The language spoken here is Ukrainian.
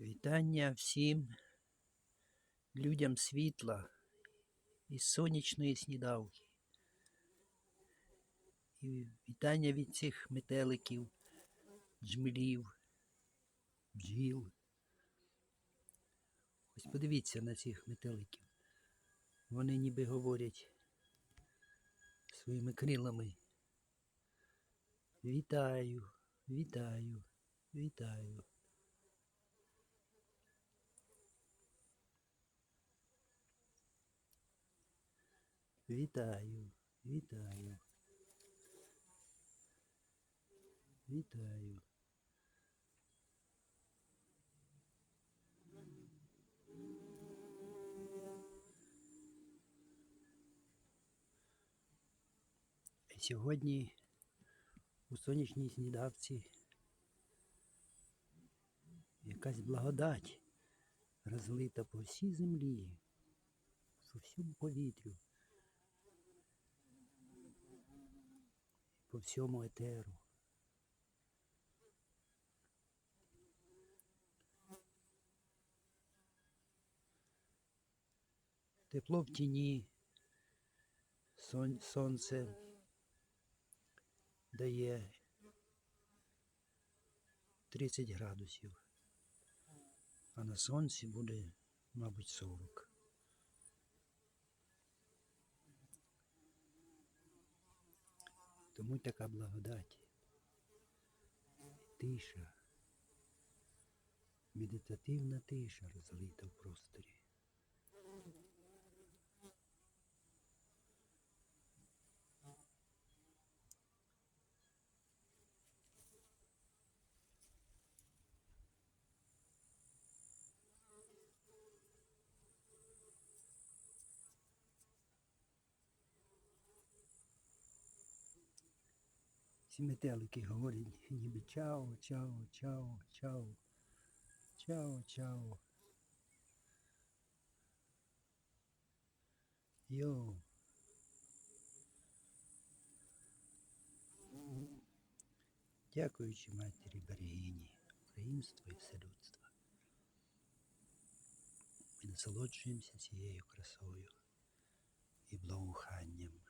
Вітання всім людям світла із сонячної сніданки. І вітання від цих метеликів, джмелів, бджіл. Ось подивіться на цих метеликів. Вони ніби говорять своїми крилами. Вітаю, вітаю, вітаю. Вітаю, вітаю. Вітаю. Сьогодні у сонячній снідавці якась благодать розлита по всій землі, по всьому повітрю, по всьому етеру. Тепло в тіні, сон- сонце дає 30 градусів, а на сонці буде, мабуть, 40. Тому така благодать, тиша, медитативна тиша розлита в просторі. Ці метелики говорять ніби чао, чао, чао, чао, чао, чао. Йоу. Дякуючи матері берегині, українства і вселюдства. Ми насолоджуємося цією красою і благоуханням.